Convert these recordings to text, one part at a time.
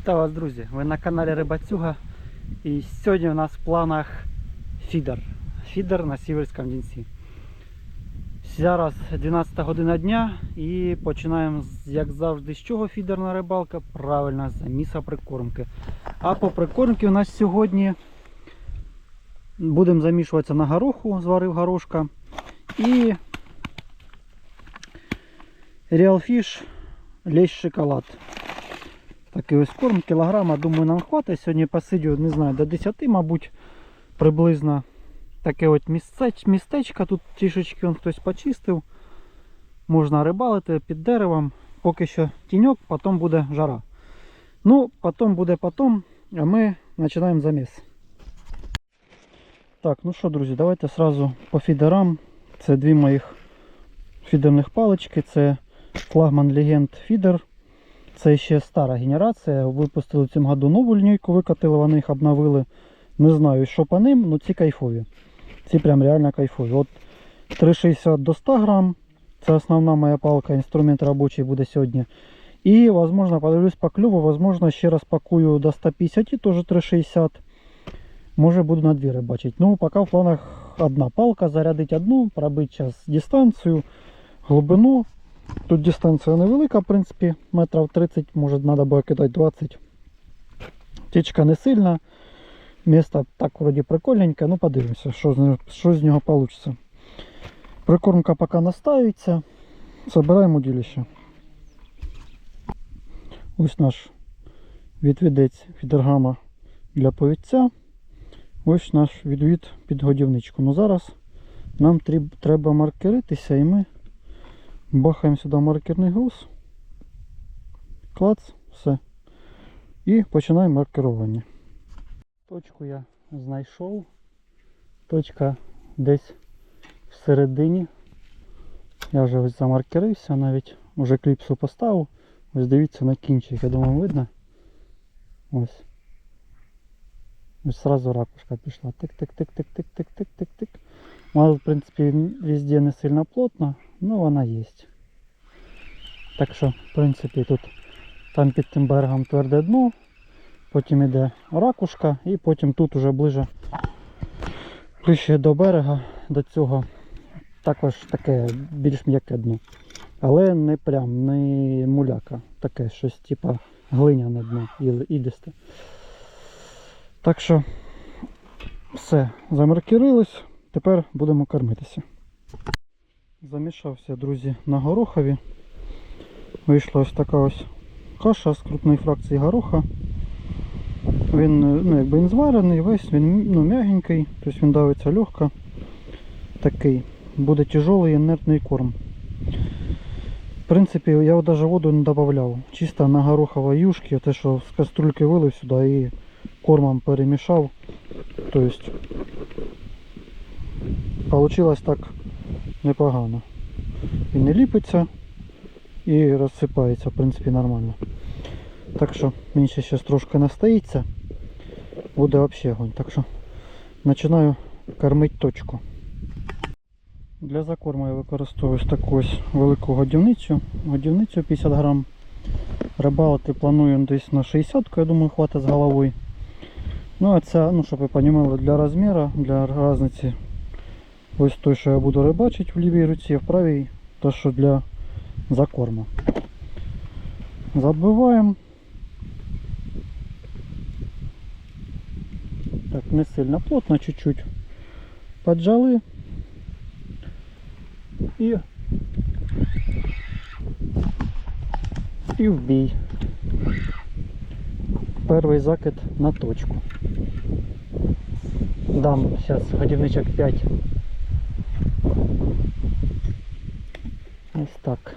Вітаю вас, друзі! Ви на каналі Рибацюга. І сьогодні у нас в планах фідер. Фідер на Сіверському Дінці. Зараз 12 година дня і починаємо, як завжди, з чого фідерна рибалка? Правильно, з заміса прикормки. А по прикормці у нас сьогодні будемо замішуватися на гороху, зварив горошка. І Real Fish лещ шоколад. Такий ось корм, кілограма, думаю, нам хватить. Сьогодні посидю, не знаю, до 10, мабуть, приблизно. Таке от містеч, містечко. Тут трішечки он хтось почистив. Можна рибалити під деревом. Поки що тіньок, потім буде жара. Ну, потім буде потім, а ми починаємо заміс. Так, ну що, друзі, давайте сразу по фідерам. Це дві моїх фідерних палички. Це флагман Legend Фідер. Це ще стара генерація. Випустили в цьому году нову лінійку, викатили, вони їх обновили. Не знаю, що по ним, але ці кайфові. Ці прям реально кайфові. От 3,60 до 100 грам. Це основна моя палка, інструмент робочий буде сьогодні. І, возможно, подивлюсь по клюву, возможно, ще раз пакую до 150, теж 3,60. Може буду на дві рибачити. Ну, поки в планах одна палка, зарядити одну, пробити зараз дистанцію, глибину. Тут дистанція невелика, в принципі, метрів 30, може треба було кидати 20. Течка не сильна. Місто так вроді прикольненьке, ну подивимося, що з нього, що з нього вийде. Прикормка поки настаюється. Забираємо удилище. Ось наш відвідець фідергама для повідця. Ось наш відвід під годівничку. Ну зараз нам треба маркеритися і ми Бахаємо сюди маркерний груз. Клац, все. І починаємо маркерування. Точку я знайшов. Точка десь всередині. Я вже ось замаркерився, навіть вже кліпсу поставив. Ось дивіться на кінчик, я думаю, видно. Ось. Ось Сразу ракушка пішла. Тик-тик-тик-тик-тик-тик-тик-тик-тик. Мало, в принципі, везде не сильно плотно, але вона є. Так що, в принципі, тут там під тим берегом тверде дно, потім йде ракушка і потім тут уже ближе ближче до берега, до цього також таке більш м'яке дно. Але не прям, не муляка. Таке щось типа глиняне дно і лісте. Так що все, замаркерилось, тепер будемо кормитися. Замішався, друзі, на горохові. Вийшла ось така ось каша з крупної фракції гороха. Він е, ну, якби він зварений, весь він ну, м'ягенький, тобто він давиться легко. Такий. Буде тяжелий інертний корм. В принципі, я навіть воду не додавав. Чисто на гороховій юшки, те, що з каструльки вилив сюди і кормом перемішав. Тобто, Получилось так непогано. І не ліпиться і розсипається, в принципі, нормально. Так що мені ще трошки настоїться. Буде взагалі огонь. Так що починаю кормити точку. Для закорму я використовую таку велику годівницю. Годівницю 50 грам. Рибалити планую десь на 60, я думаю, хватить з головою. Ну а ця, ну щоб ви розуміли, для розміру, для різниці Ось той, що я буду рибачити в лівій руці, а в правій то, що для закорму. Забиваємо. Так, не сильно плотно, чуть-чуть поджали. І, і в бій. Перший закид на точку. Дам зараз годівничок 5 Ось так.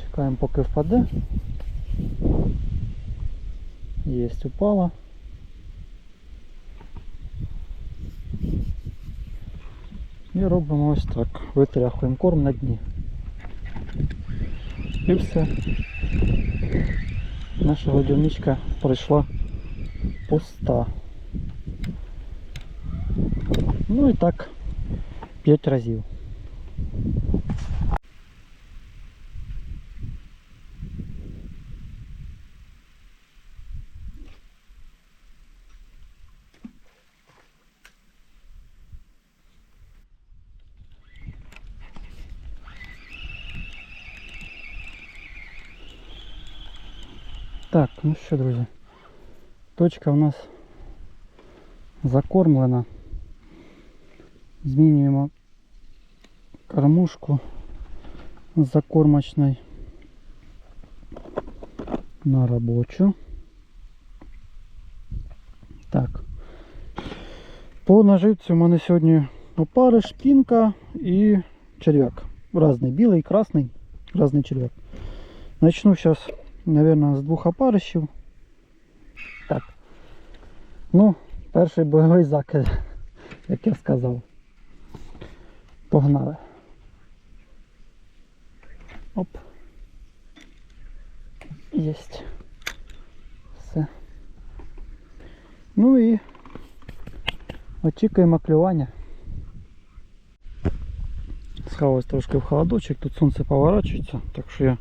Чекаємо поки впаде. Єсть, упала. І робимо ось так. Витряхуємо корм на дні. І все. Наша годівничка пройшла пуста. Ну і так 5 разів. Так, ну що, друзі. Точка у нас закормлена. Змінюємо кормушку з закормочної на робочу. Так. По наживці у мене сьогодні опариш, пінка і черв'як. Разний, білий, красний, разний черв'як. Начну зараз, мабуть, з двох опаришів. Так. Ну, перший бойовий закид, як я сказав. Погнали. Оп. Єсть. Все. Ну і очікуємо клювання. Схавалось трошки в холодочок, тут сонце поворачується, так що я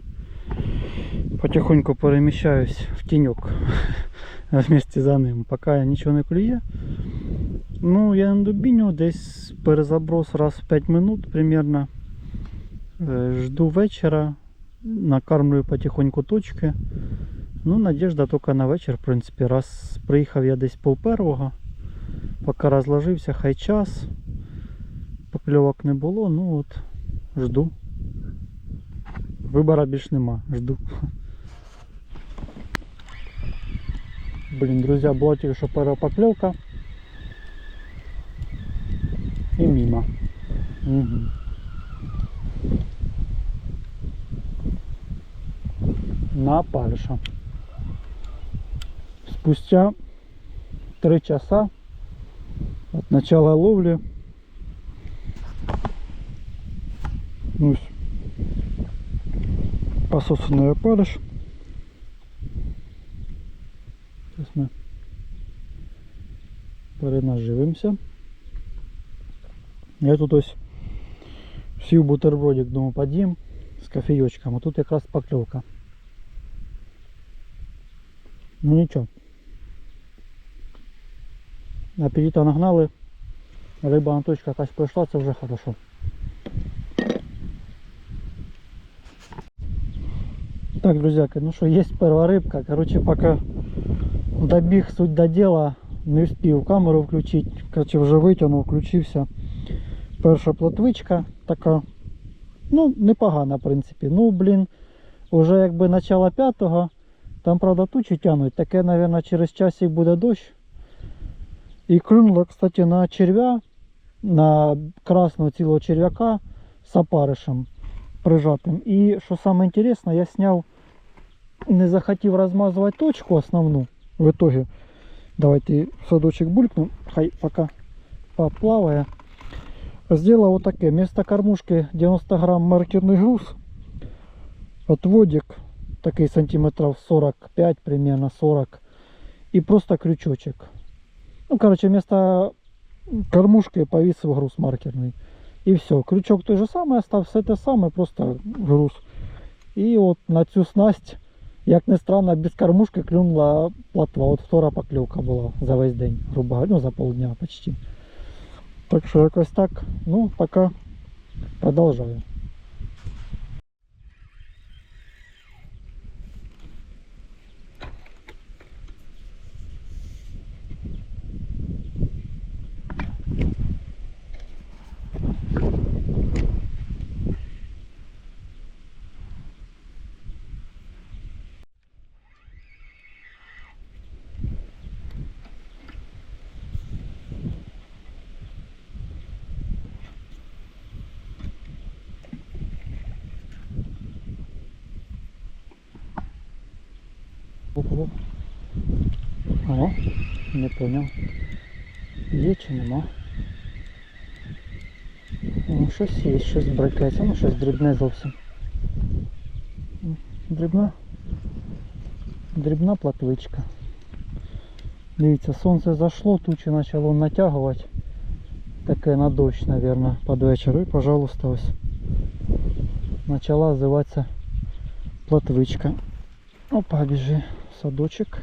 потихоньку переміщаюсь в тіньок вместе за ним, поки нічого не клює. Ну, я дубіню десь перезаброс раз в 5 минут примерно. Е, Жду вечора, накармлюю потихоньку точки. Ну, надіжда тільки на вечір, в принципі, раз приїхав я десь пол первого, поки розложився, хай час. Покльовок не було, ну от, жду. Вибора більш нема, жду. Блін, друзі, була тільки що перша покльовка. І мимо. Угу. На пальша. Спустя три часа от начала ловли ось пососанный опарыш. Зараз ми перенаживимося. Я тут ось сів бутербродик, думаю, подім з кофейочком, а тут якраз покльовка. Ну нічого. Апетита нагнали, риба на точка якась пройшла, це вже хорошо. Так, друзьяки, ну що, є перша рибка. Короче, поки добіг суть до дела, не встиг камеру включити. Короче, вже витягнув, включився. Перша плотвичка така. Ну, непогана, в принципі. Ну, блін, уже якби начало п'ятого. Там, правда, тучі тянуть. Таке, мабуть, через часик буде дощ. І клюнуло, кстати, на черв'я, на красного цілого черв'яка з опаришем прижатим. І що саме інтересне, я зняв, не захотів розмазувати точку основну. В итоге, давайте в садочек булькну, хай пока поплаває. Сделал вот такое, вместо кормушки 90 грамм маркерный груз, отводик, такой сантиметров 45, примерно 40, и просто крючочек. Ну, короче, вместо кормушки повесил груз маркерный. И все, крючок той же самый остался, все те саме, просто груз. І от на цю снасть, як не странно, без кормушки клюнула платва. От втора покльовка була за весь день, грубо говоря, ну за полдня почти. Так що якось так, ну пока продовжую. Оп-оп. О, не понял. Є чи нема? Ну, щось є, щось брикається, ну щось дрібне зовсім. Дрібна. Дрібна платвичка. Дивіться, сонце зайшло, тучі почало натягувати. Таке на дощ, наверное, під вечір. І, пожалуйста, ось. Почала озиватися платвичка. Опа, біжи садочок.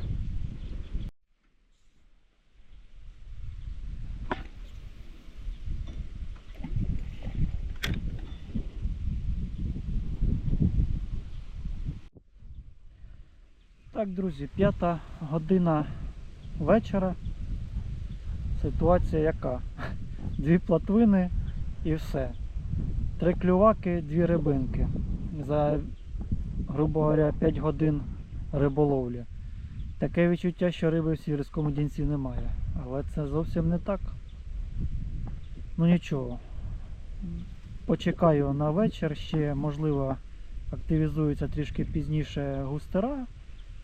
Так, друзі, п'ята година вечора. Ситуація яка? Дві платвини і все. Три клюваки, дві рибинки. За, грубо говоря, 5 годин риболовлі. Таке відчуття, що риби в сіверському дінці немає. Але це зовсім не так. Ну нічого. Почекаю на вечір, ще можливо активізується трішки пізніше густера,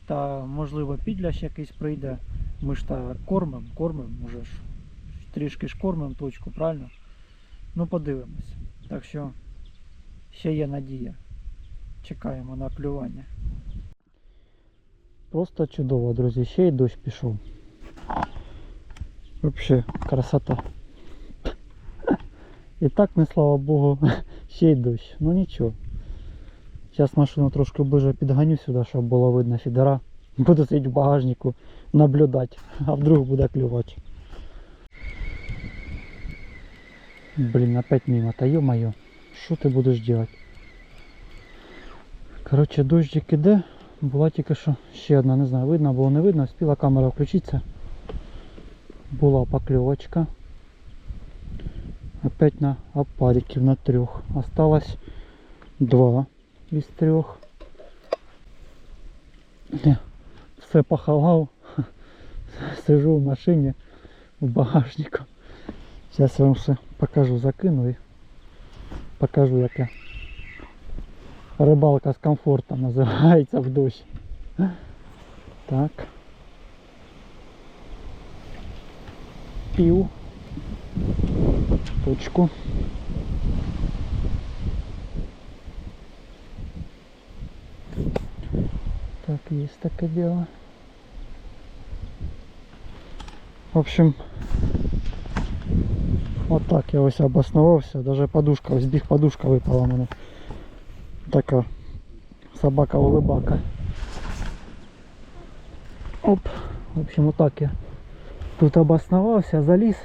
та можливо підлящ якийсь прийде. Ми ж та кормимо, кормимо, може ж. Трішки ж кормимо точку, правильно? Ну подивимось. Так що ще є надія. Чекаємо на клювання. Просто чудово, друзі. Ще й дощ пішов. Взагалі, красота. І так, не слава Богу, ще й дощ. Ну нічого. Зараз машину трошки ближе підганю сюди, щоб було видно фідера. Буду сидіти в багажнику, наблюдати, а вдруг буде клювати. Блін, опять мимо, та ё-моё, що ти будеш делать? Коротше, дощик іде, була тільки що ще одна, не знаю, видно було не видно, спіла камера включитися. Була покльовочка. Опять на опариків на трьох. Осталось два із трьох. Все поховав. Сижу в машині в багажнику. Зараз я вам все покажу, закину і покажу яке. Рибалка з комфортом називається в дощ. Так. Пів. Точку. Так, есть такое дело. В общем, вот так я ось обосновався. Даже подушка, ось біг подушка випала в мене. Така собака улыбака. Оп. В общем, вот так я тут обосновався, заліз,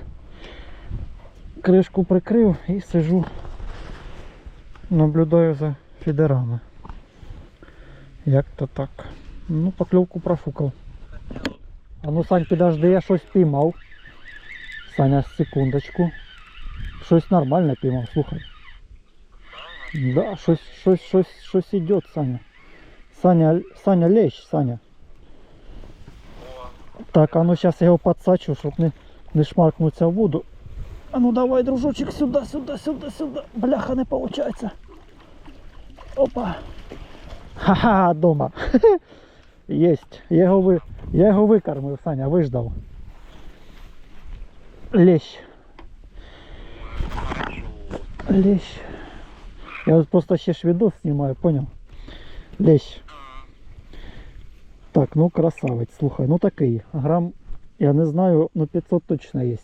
кришку прикрив і сижу, наблюдаю за фідерами. Як то так. Ну, покльовку профукав. А ну, Сань, підожди, я щось піймав. Саня, секундочку. Щось нормально піймав, слухай. Да, щось, щось, щось, щось іде, Саня. Саня, Саня, лещ, Саня. Так, а ну зараз я його підсачу, щоб не, не шмаркнуться в воду. А ну давай, дружочек, сюди, сюди, сюди, сюди. Бляха, не виходить. Опа. Ха-ха, дома. Єсть. Я його, ви... я його викормив, Саня, виждав. Лещ. Лещ. Я просто ще ж відос знімаю, понял? Лещ. Так, ну красавець, слухай, ну такий. Грам, я не знаю, ну 500 точно є.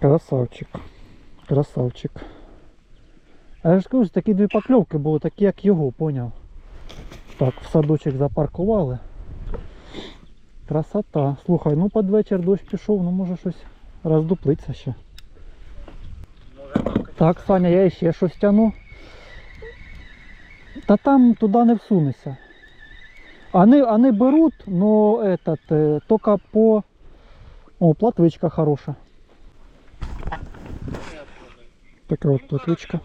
Красавчик. Красавчик. А я ж кажу, такі дві покльовки були, такі як його, поняв. Так, в садочок запаркували. Красота. Слухай, ну під вечір дощ пішов, ну може щось роздуплиться ще. Так, Саня, я ще щось тяну. Та там туди не всунешся. Они, они берут, но этот, только по... О, платвичка хороша. Такая вот платвичка.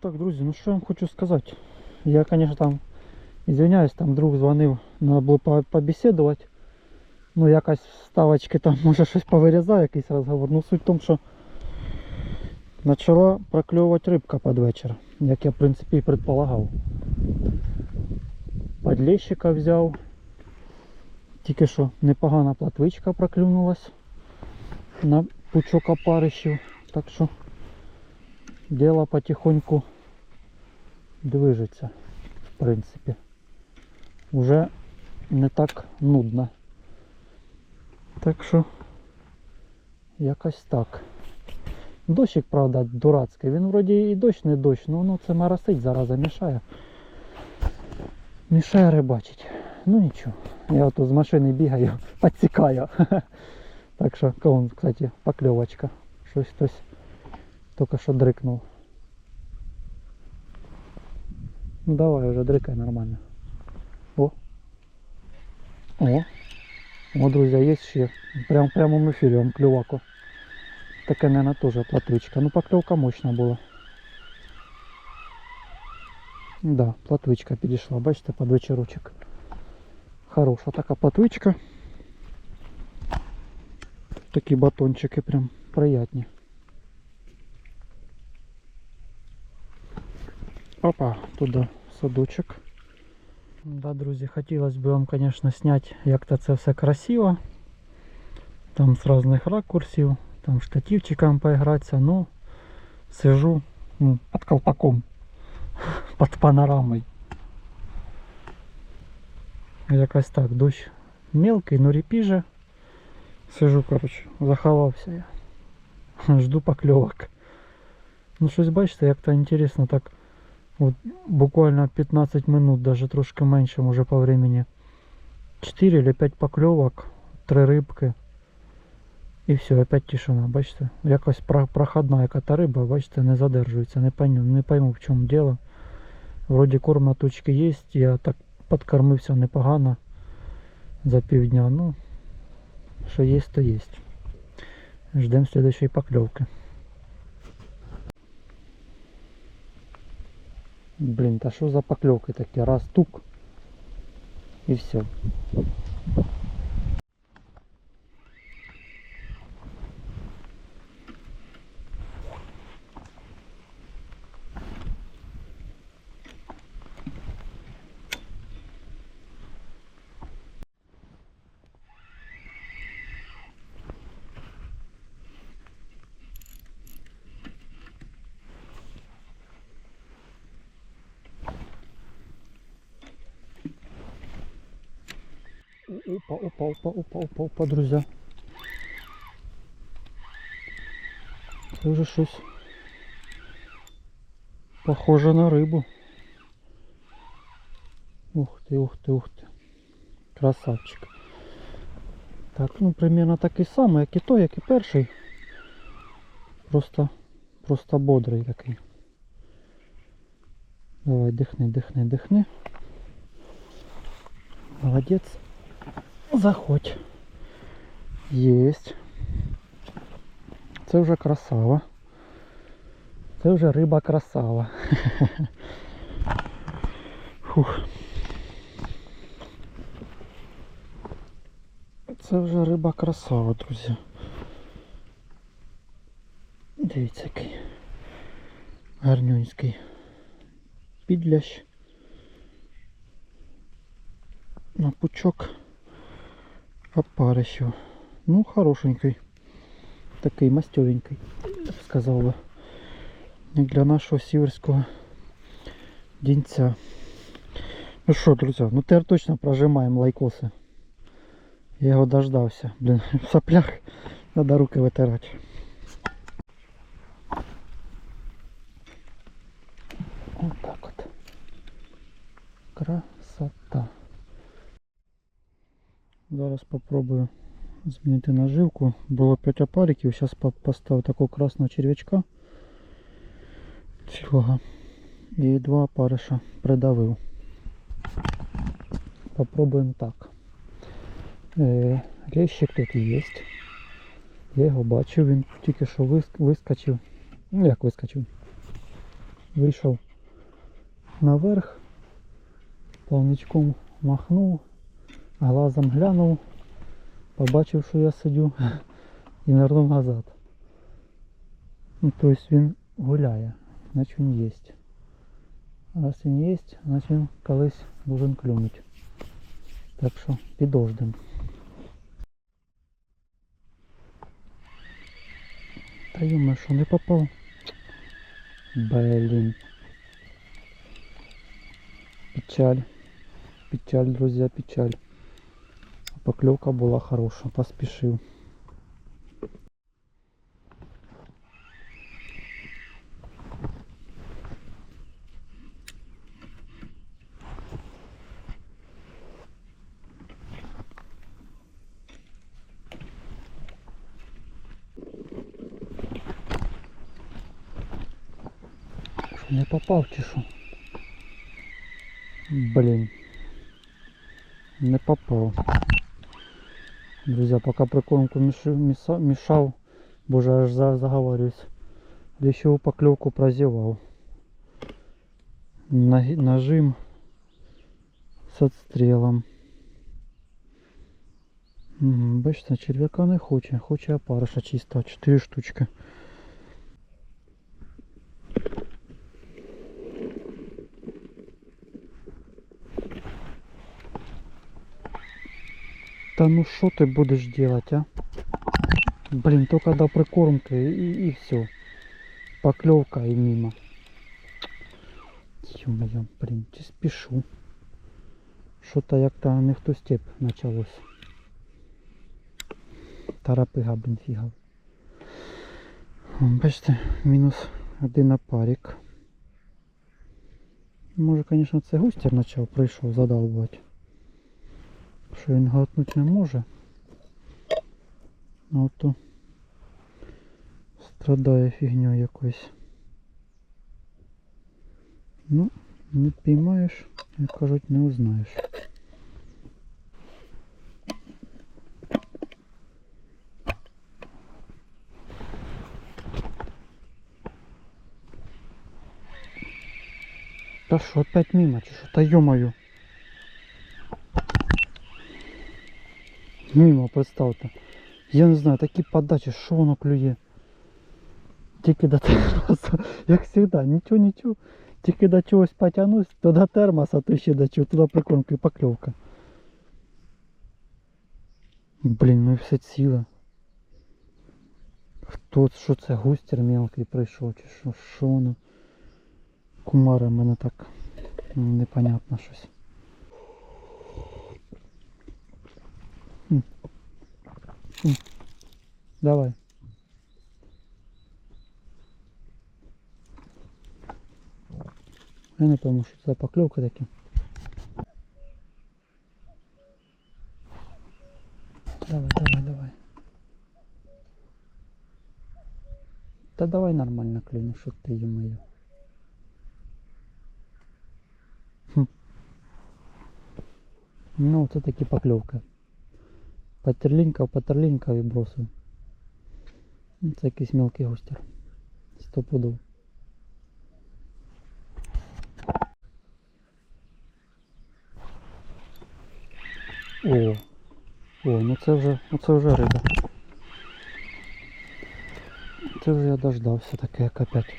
Так, друзі, ну що я вам хочу сказати. Я, конечно, там извиняюсь, там друг дзвонив, треба було по- побесідувати. Ну, якась вставочки там, може щось повирізаю, якийсь розговор. Ну, суть в тому, що почала прокльовувати рибка під вечір, як я, в принципі, і предполагав. Подлещика взяв. Тільки що непогана платвичка проклюнулась на пучок опарищів. Так що діло потихоньку движеться, в принципі. Уже не так нудно. Так що якось так. Дощик, правда, дурацький. Він вроді і дощ не дощ, ну воно це моросить зараза мішає. Мішає рибачить. Ну нічого. Я ото з машини бігаю, підсікаю. Так що, кон, кстати, покльовочка. Щось хтось тільки що дрикнув. Ну давай уже дрикай нормально. О. О. О, друзі, є ще. Прям в прямому ефірі вам клюваку. Таке, мабуть, теж платвичка. Ну, покльовка мощна була. Да, платвичка підійшла, бачите, під вечірочок. Хороша така платвичка. Такі батончики прям приятні. Опа, туди садочок. Да, друзі, хотілося б вам, звісно, зняти, як то це все красиво. Там з різних ракурсів, там штативчиком поігратися, ну сижу ну, під колпаком, під панорамою. Якось так, дощ мелкий, но репіже. Сижу, коротше, заховався я. Жду покльовок. Ну щось бачите, як то інтересно так. От буквально 15 минут, даже трошки менше, може по времени. 4 или 5 покльовок, 3 рибки. І все, опять тишина, бачите? Якось про- проходна яка та риба, бачите, не задержується, не пойму, не пойму в чому діло. Вроді корм на точці є, я так подкормився непогано за півдня. Ну, що є, то є. Ждемо следующей покльовки. Блін, та що за покльовки такі? Раз тук і все. Опа, опа, опа, опа, друзі. Це вже щось похоже на рибу. Ух ти, ух ти, ух ти. Красавчик. Так, ну примерно такий самий, як і той, як і перший. Просто, просто бодрий такий. Давай, дихни, дихни, дихни. Молодець. Заходь. Єсть. Це вже красава. Це вже риба красава. Фух. Це вже риба красава, друзі. Дивіться який. Гарнюнський. Підлящ. На пучок Опарищу. Ну, хорошенький. Такий мастевенький, я б сказав би. Як для нашого сіверського дінця. Ну що, друзі, ну тепер точно прожимаємо лайкоси. Я його дождався. Блін, в соплях треба руки витирати. Ось так от. Красота. Зараз попробую змінити наживку. Було 5 опариків, зараз поставив такого красного черв'ячка цілого. І два опариша придавив. Попробуємо так. Е, Лещик тут є. Я його бачив, він тільки що вискочив. Ну як вискочив? Вийшов наверх, плавничком махнув, глазом глянув, побачив, що я сидю і нирнув назад. Ну, тобто він гуляє, значить він є. Раз він є, значить він колись должен клюнути. Так що підождемо. Та йома, що не попав? Блін. Печаль. Печаль, друзья, печаль. Поклевка была хорошая, поспешил. Не попав чи що? Блин. Не попал. Друзья, пока прикормку мешал, боже, аж заговариваюсь. Лещевую поклевку прозевал. Нажим с отстрелом. Бачите, черв'яка не хоче, хоче опариша чисто, 4 штучки. Та ну що ти будеш делать, а? Блин, только до прикормки и, и все. Поклевка и мимо. Ё-моё, блин, чи спішу. Що-то як-то не в ту степь началось. Тарапига, блін, фігав. Бачите, мінус один опарик. Може, звісно, це густер почав, прийшов задовбувати. Що він глотнуть не може. А ото страдає фігньою якоюсь. Ну, не піймаєш, як кажуть, не узнаєш. Та що, опять мимо, чи що? Та ё-моё. Мимо, представте. Я не знаю, такі подачі, що воно клює. Тільки до термоса, як завжди, нічого, нічого. Тільки до чогось потягнусь, то до термоса, то ще до чого, туди прикормка і покльовка. Блін, ну і все ціле. Хто, що це густер мелкий прийшов, чи що, що воно? Кумари в мене так непонятно щось. Давай. Я не пойму, що це за покльовка такі. Давай, давай, давай. Та давай нормально клюну, що ти ё-моё. Ну, це таки покльовка. Патерлінькав, патерлінькав і бросив. Ну, Це якийсь мелкий гостер. Сто. О, о, ну це вже, ну це вже риба. Це вже я дождався таке, як опять.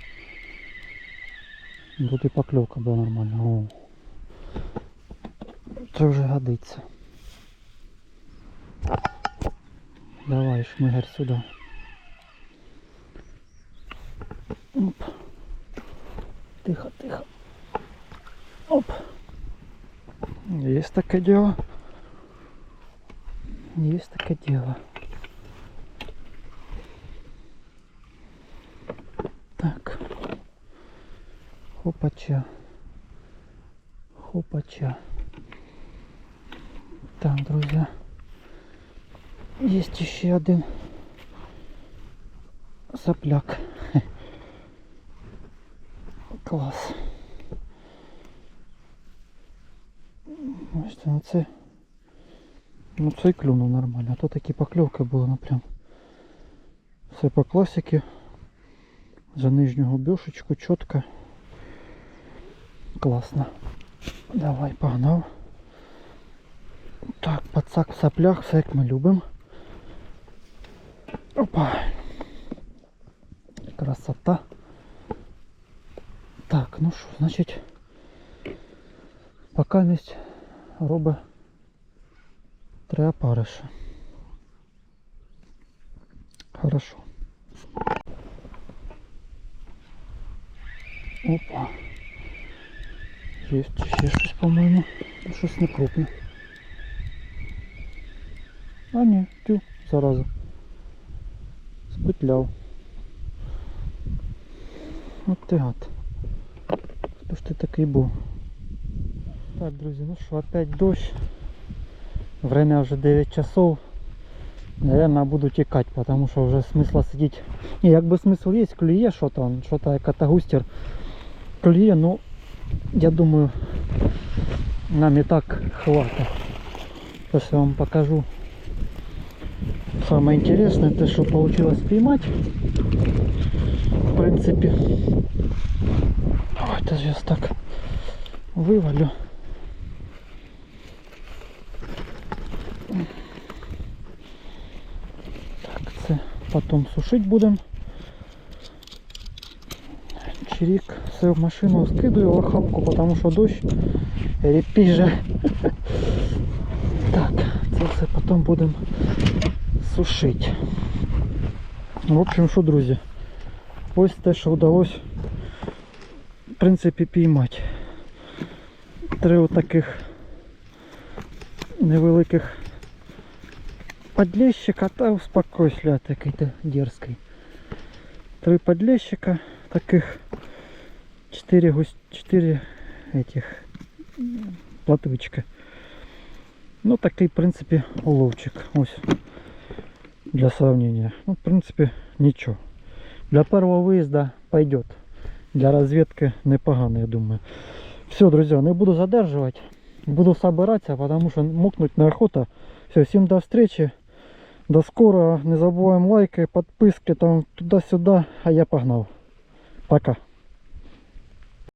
Тут і покльовка була нормальна. О. Це вже годиться. Давай, шмигер сюди. Оп. Тихо, тихо. Оп. Есть такое дело. Есть такое дело. Так. Хопача. Хопача. Еще один сопляк. Клас. Бачите, ну це. Ну це клюнув нормально. А то такі покльовки були, ну прям. Все по класіки. За нижню губешечку чітко. Класно. Давай, погнав. Так, пацак в соплях, все як ми любимо. Опа. Красота. Так, ну що, значить, поки місць робить три опариша. Хорошо. Опа. Есть ще щось, по-моєму. Ну, Щось не крупне. А ні, тю, зараза. Спетляв. От ти гад. Хто ж ти такий був? Так, друзі, ну що, опять дощ. Время вже 9 часов. Наверное, буду тікати, потому що вже смисла сидіти. Ні, якби смисл є, клює що там, що то як густер клює, ну я думаю, нам и так хватит. Сейчас я вам покажу. Самое интересное, то, что получилось поймать. В принципе. Давайте сейчас так вывалю. Так, це потом сушить будем. Чирик, все в машину скидываю в охапку, потому что дождь репіже. Так, це все потом будем сушить. В общем, що, друзі, ось те, що вдалося, в принципі, піймати. Три отаких невеликих подлещика, та успокойся, такий ти дерзкий. Три подлещика таких, чотири гусь, чотири этих м, платвички. Ну такий, в принципі, уловчик. Ось для сравнения. Ну, в принципе, ничего. Для первого выезда пойдет. Для разведки непогано, я думаю. Все, друзья, не буду задерживать. Буду собираться, потому что мокнуть неохота. Все, всем до встречи. До скорого. Не забываем лайки, подписки там туда-сюда. А я погнал. Пока.